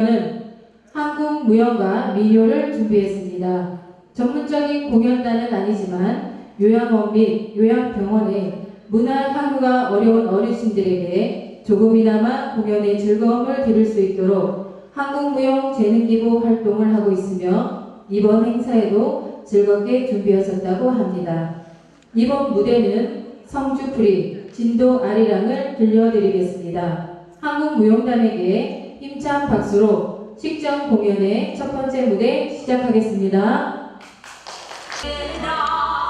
저는 한국 무용과 민요를 준비했습니다. 전문적인 공연단은 아니지만 요양원 및 요양병원의 문화 향유가 어려운 어르신들에게 조금이나마 공연의 즐거움을 드릴 수 있도록 한국무용재능기부 활동을 하고 있으며 이번 행사에도 즐겁게 준비하셨다고 합니다. 이번 무대는 성주풀이 진도 아리랑을 들려드리겠습니다. 한국무용단에게 힘찬 박수로 식전 공연의 첫 번째 무대 시작하겠습니다. 아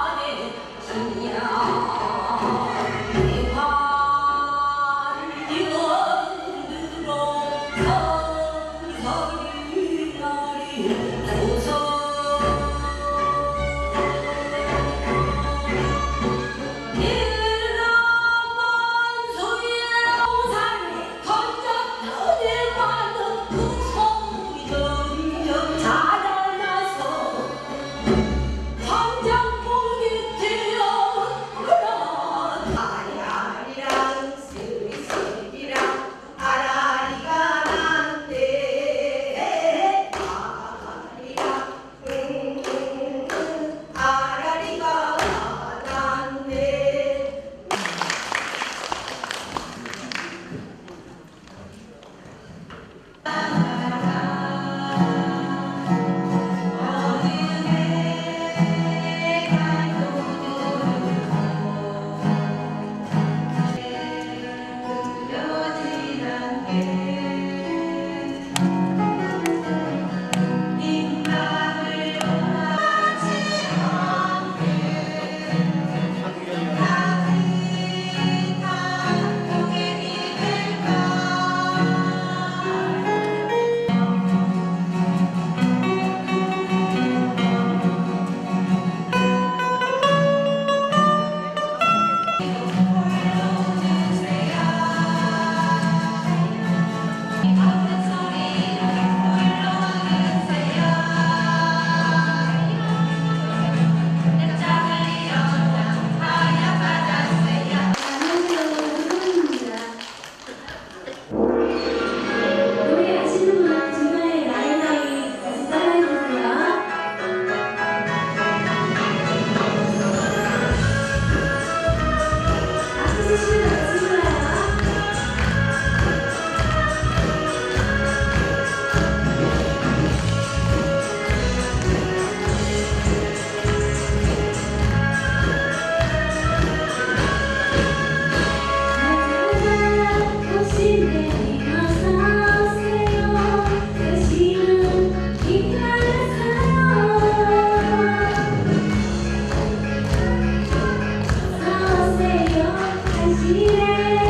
Brasileiro.